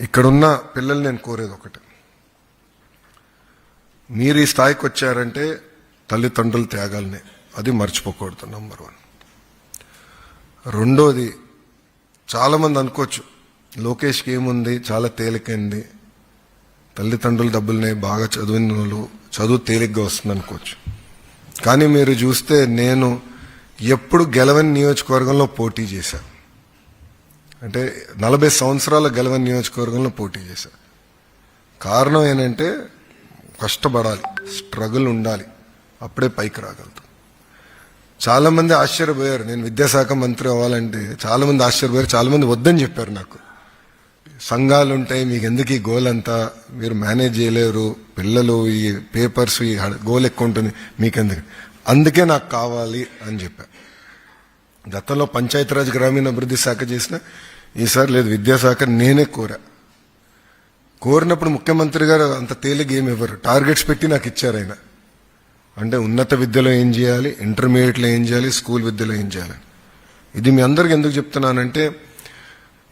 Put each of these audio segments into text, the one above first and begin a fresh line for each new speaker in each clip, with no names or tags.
ఇక్కడున్న పిల్లలు నేను కోరేది ఒకటి. మీరు ఈ స్థాయికి వచ్చారంటే తల్లిదండ్రుల త్యాగాలని అది మర్చిపోకూడదు నంబర్ వన్ రెండోది చాలామంది అనుకోవచ్చు లోకేష్కి ఏముంది చాలా తేలికైంది తల్లిదండ్రుల డబ్బుల్ని బాగా చదివిన వాళ్ళు చదువు తేలిగ్గా వస్తుంది అనుకోవచ్చు. కానీ మీరు చూస్తే నేను ఎప్పుడు గెలవని నియోజకవర్గంలో పోటీ చేశాను అంటే నలభై సంవత్సరాల గెలవని నియోజకవర్గంలో పోటీ చేశా. కారణం ఏంటంటే కష్టపడాలి స్ట్రగుల్ ఉండాలి అప్పుడే పైకి రాగలుగుతాం. చాలామంది ఆశ్చర్యపోయారు నేను విద్యాశాఖ మంత్రి అవ్వాలంటే చాలామంది ఆశ్చర్యపోయారు చాలామంది వద్దని చెప్పారు నాకు. సంఘాలు ఉంటాయి మీకు ఎందుకు ఈ గోల్ అంతా? మీరు మేనేజ్ చేయలేరు పిల్లలు ఈ పేపర్స్ ఈ గోల్ ఎక్కువ ఉంటుంది మీకెందుకు? అందుకే నాకు కావాలి అని చెప్పారు గతంలో పంచాయతీరాజ్ గ్రామీణాభివృద్ధి శాఖ చేసిన ఈసారి లేదు. విద్యాశాఖ నేనే కోరా. కోరినప్పుడు ముఖ్యమంత్రి గారు అంత తేలిక ఏమి ఇవ్వరు. టార్గెట్స్ పెట్టి నాకు ఇచ్చారు ఆయన. అంటే ఉన్నత విద్యలో ఏం చేయాలి? ఇంటర్మీడియట్లో ఏం చేయాలి? స్కూల్ విద్యలో ఏం చేయాలి? ఇది మీ అందరికి ఎందుకు చెప్తున్నానంటే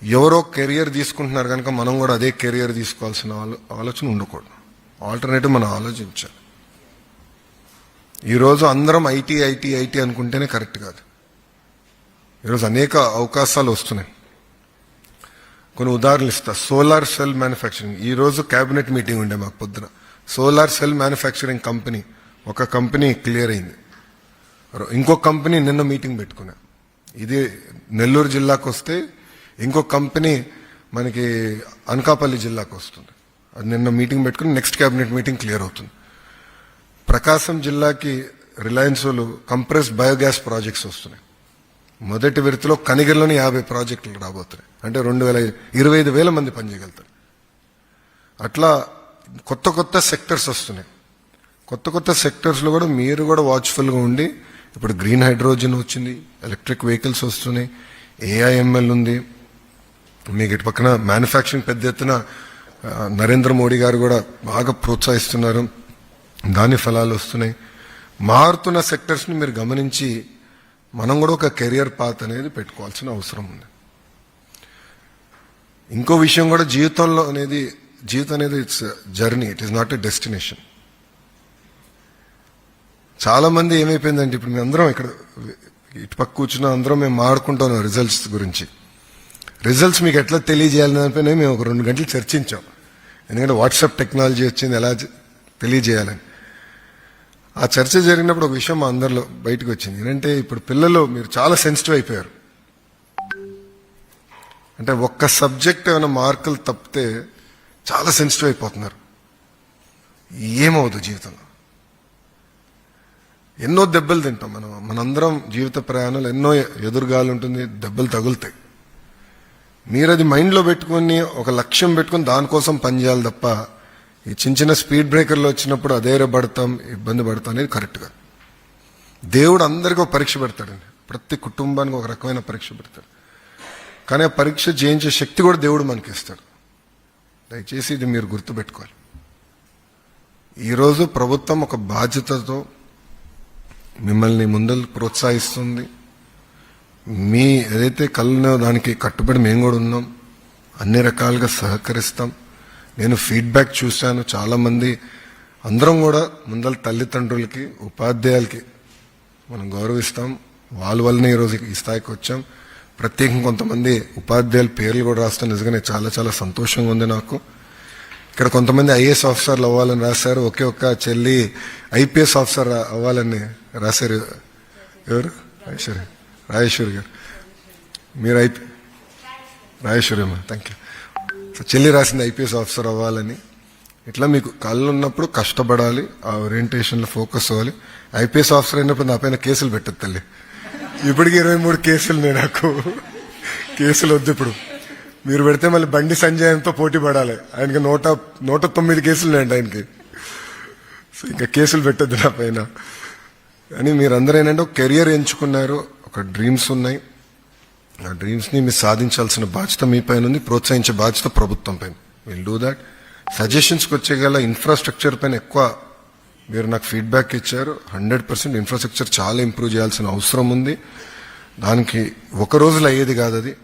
ఎవరో కెరియర్ తీసుకుంటున్నారు కనుక మనం కూడా అదే కెరియర్ తీసుకోవాల్సిన ఆలోచన ఉండకూడదు. ఆల్టర్నేటివ్ మనం ఆలోచించాలి. ఈరోజు అందరం ఐటీ ఐటీ ఐటీ అనుకుంటేనే కరెక్ట్ కాదు. ఈరోజు అనేక అవకాశాలు వస్తున్నాయి. కొన్ని ఉదాహరణలు ఇస్తా. Solar cell manufacturing. ఈరోజు క్యాబినెట్ మీటింగ్ ఉండే మాకు పొద్దున. Solar cell manufacturing company. ఒక కంపెనీ క్లియర్ అయింది. ఇంకో కంపెనీ నిన్న మీటింగ్ పెట్టుకున్నా. ఇది నెల్లూరు జిల్లాకు వస్తే ఇంకో కంపెనీ మనకి అనకాపల్లి జిల్లాకు వస్తుంది. అది నిన్న మీటింగ్ పెట్టుకుని నెక్స్ట్ క్యాబినెట్ మీటింగ్ క్లియర్ అవుతుంది. ప్రకాశం జిల్లాకి రిలయన్స్ వాళ్ళు కంప్రెస్ బయోగ్యాస్ ప్రాజెక్ట్స్ వస్తున్నాయి. మొదటి విడతలో కనిగిరిలోని యాభై ప్రాజెక్టులు రాబోతున్నాయి. అంటే రెండు వేల ఇరవై ఐదు వేల మంది పనిచేయగలుగుతారు అట్లా కొత్త కొత్త సెక్టర్స్ వస్తున్నాయి. కొత్త కొత్త సెక్టర్స్లో కూడా మీరు కూడా వాచ్ఫుల్గా ఉండి ఇప్పుడు గ్రీన్ హైడ్రోజన్ వచ్చింది ఎలక్ట్రిక్ వెహికల్స్ వస్తున్నాయి ఏఐఎంఎల్ ఉంది. మీకు ఇటు పక్కన మ్యానుఫ్యాక్చరింగ్ పెద్ద ఎత్తున నరేంద్ర మోడీ గారు కూడా బాగా ప్రోత్సహిస్తున్నారు. దాని ఫలాలు వస్తున్నాయి. మారుతున్న సెక్టర్స్ని మీరు గమనించి మనం కూడా ఒక కెరియర్ పాత్ అనేది పెట్టుకోవాల్సిన అవసరం ఉంది. ఇంకో విషయం కూడా జీవితంలో అనేది జీవితం అనేది it's journey it is not a destination చాలామంది ఏమైపోయిందంటే ఇప్పుడు మేము అందరం ఇక్కడ ఇటు పక్క కూర్చున్న అందరం మేము మాడుకుంటున్నాం రిజల్ట్స్ గురించి. రిజల్ట్స్ మీకు ఎట్లా తెలియజేయాలని అనిపోయినా మేము ఒక రెండు గంటలు చర్చించాం. ఎందుకంటే వాట్సాప్ టెక్నాలజీ వచ్చింది ఎలా తెలియజేయాలని. ఆ చర్చ జరిగినప్పుడు ఒక విషయం మా అందరిలో బయటకు వచ్చింది. ఏంటంటే ఇప్పుడు పిల్లలు మీరు చాలా సెన్సిటివ్ అయిపోయారు. అంటే ఒక్క సబ్జెక్ట్ ఏమైనా మార్కులు తప్పితే చాలా సెన్సిటివ్ అయిపోతున్నారు. ఏమవుదు జీవితంలో. ఎన్నో దెబ్బలు తింటాం మనం. మనందరం జీవిత ప్రయాణాలు ఎన్నో ఎదురుగాలు ఉంటుంది దెబ్బలు తగులుతాయి. మీరు అది మైండ్లో పెట్టుకొని ఒక లక్ష్యం పెట్టుకొని దానికోసం పనిచేయాలి తప్ప ఈ చిన్న చిన్న స్పీడ్ బ్రేకర్లు వచ్చినప్పుడు అదేరే పడతాం ఇబ్బంది పడతాం అనేది కరెక్ట్గా దేవుడు అందరికీ ఒక పరీక్ష పెడతాడండి. ప్రతి కుటుంబానికి ఒక రకమైన పరీక్ష పెడతాడు. కానీ ఆ పరీక్ష జయించే శక్తి కూడా దేవుడు మనకి ఇస్తాడు దయచేసి ఇది మీరు గుర్తుపెట్టుకోవాలి. ఈరోజు ప్రభుత్వం ఒక బాధ్యతతో మిమ్మల్ని ముందలు ప్రోత్సహిస్తుంది. మీ ఏదైతే కళ్ళు దానికి కట్టుబడి మేము కూడా ఉన్నాం అన్ని రకాలుగా సహకరిస్తాం. నేను ఫీడ్బ్యాక్ చూశాను చాలామంది. అందరం కూడా ముందల తల్లిదండ్రులకి ఉపాధ్యాయులకి మనం గౌరవిస్తాం. వాళ్ళ వల్లనే ఈరోజు ఈ స్థాయికి వచ్చాం. ప్రత్యేకం కొంతమంది ఉపాధ్యాయుల పేర్లు కూడా రాస్తాం నిజంగానే చాలా చాలా సంతోషంగా ఉంది నాకు. ఇక్కడ కొంతమంది ఐఏఎస్ ఆఫీసర్లు అవ్వాలని రాశారు. ఒకే ఒక్క చెల్లి ఐపీఎస్ ఆఫీసర్ అవ్వాలని రాశారు. ఎవరు? రాజేశ్వరి. రాజేశ్వరి గారు. మీరు ఐపీ రాజేశ్వరి అమ్మ థ్యాంక్ యూ సో చెల్లి రాసింది ఐపీఎస్ ఆఫీసర్ అవ్వాలని. ఇట్లా మీకు కళ్ళు ఉన్నప్పుడు కష్టపడాలి ఆ ఓరియంటేషన్లో ఫోకస్ అవ్వాలి. ఐపీఎస్ ఆఫీసర్ అయినప్పుడు నా పైన కేసులు పెట్టదు తల్లి. ఇప్పటికి ఇరవై మూడు కేసులు నేను నాకు. కేసులు వద్దు ఇప్పుడు. మీరు పెడితే మళ్ళీ బండి సంజయంతో పోటీ పడాలి. ఆయనకి నూట నూట తొమ్మిది కేసులు ఉన్నాయండి ఆయనకి. సో ఇంకా కేసులు పెట్టద్దు నా పైన. అని మీరందరూ ఏంటంటే ఒక కెరియర్ ఎంచుకున్నారు ఒక డ్రీమ్స్ ఉన్నాయి. ఆ డ్రీమ్స్ని మీరు సాధించాల్సిన బాధ్యత మీ పైన ఉంది ప్రోత్సహించే బాధ్యత ప్రభుత్వం పైన. విల్ డూ దాట్ సజెషన్స్కి వచ్చే గల ఇన్ఫ్రాస్ట్రక్చర్ పైన ఎక్కువ మీరు నాకు ఫీడ్బ్యాక్ ఇచ్చారు. హండ్రెడ్ పర్సెంట్ ఇన్ఫ్రాస్ట్రక్చర్ చాలా ఇంప్రూవ్ చేయాల్సిన అవసరం ఉంది. దానికి ఒక రోజులో అయ్యేది కాదు అది.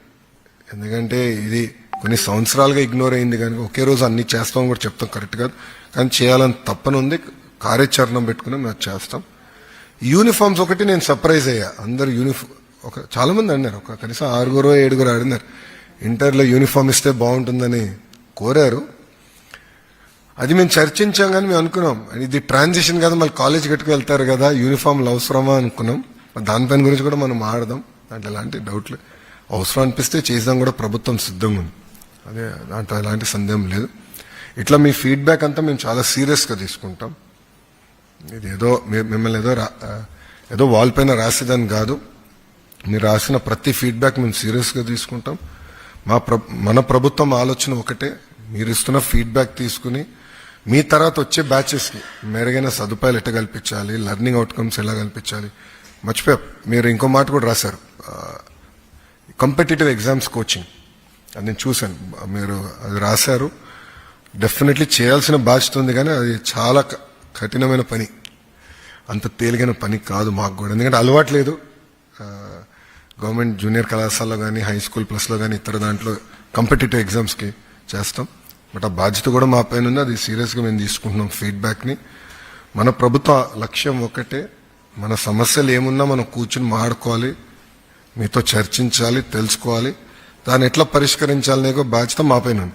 ఎందుకంటే ఇది కొన్ని సంవత్సరాలుగా ఇగ్నోర్ అయింది కానీ ఒకే రోజు అన్ని చేస్తాం కూడా చెప్తాం కరెక్ట్ కాదు. కానీ చేయాలని తప్పని ఉంది. కార్యాచరణ పెట్టుకుని మేము చేస్తాం. యూనిఫామ్స్ ఒకటి నేను సర్ప్రైజ్ అయ్యా. అందరు యూనిఫామ్ ఒక చాలామంది అన్నారు ఒక కనీసం ఆరుగురు ఏడుగురు అడిగినారు ఇంటర్లో యూనిఫామ్ ఇస్తే బాగుంటుందని కోరారు. అది మేము చర్చించాం కానీ మేము అనుకున్నాం ఇది ట్రాన్సిషన్ కదా మళ్ళీ కాలేజ్ కట్టుకు వెళ్తారు కదా యూనిఫామ్లు అవసరమా అనుకున్నాం. దానిపైన గురించి కూడా మనం ఆడదాం దాంట్లో ఎలాంటి డౌట్లు అవసరం అనిపిస్తే చేద్దాం కూడా ప్రభుత్వం సిద్ధంగా ఉంది. అదే దాంట్లో ఎలాంటి సందేహం లేదు. ఇట్లా మీ ఫీడ్బ్యాక్ అంతా మేము చాలా సీరియస్గా తీసుకుంటాం. ఇది ఏదో మిమ్మల్ని ఏదో రా- ఏదో వాల్ పైన రాసేదని కాదు. మీరు రాసిన ప్రతి ఫీడ్బ్యాక్ మేము సీరియస్గా తీసుకుంటాం. మా ప్ర మన ప్రభుత్వం ఆలోచన ఒకటే మీరు ఇస్తున్న ఫీడ్బ్యాక్ తీసుకుని మీ తర్వాత వచ్చే బ్యాచెస్కి మెరుగైన సదుపాయాలు ఎట్లా కల్పించాలి లెర్నింగ్ అవుట్కమ్స్ ఎలా కల్పించాలి. మర్చిపోయా మీరు ఇంకో మాట కూడా రాశారు. కంపిటేటివ్ ఎగ్జామ్స్ కోచింగ్ అది నేను చూశాను. మీరు అది రాశారు. డెఫినెట్లీ చేయాల్సిన బాధ్యత ఉంది కానీ అది చాలా క- కఠినమైన పని. అంత తేలిగైన పని కాదు మాకు కూడా. ఎందుకంటే అలవాటు లేదు. గవర్నమెంట్ జూనియర్ కళాశాలలో కానీ హై స్కూల్ ప్లస్లో కానీ ఇతర దాంట్లో కంపిటేటివ్ ఎగ్జామ్స్కి చేస్తాం. బట్ ఆ బాధ్యత కూడా మా పైన ఉంది. అది సీరియస్గా మేము తీసుకుంటున్నాం ఫీడ్బ్యాక్ని మన ప్రభుత్వ లక్ష్యం ఒకటే. మన సమస్యలు ఏమున్నా మనం కూర్చుని మాడుకోవాలి మీతో చర్చించాలి తెలుసుకోవాలి. దాన్ని ఎట్లా పరిష్కరించాలనే ఒక బాధ్యత మా పైన ఉంది.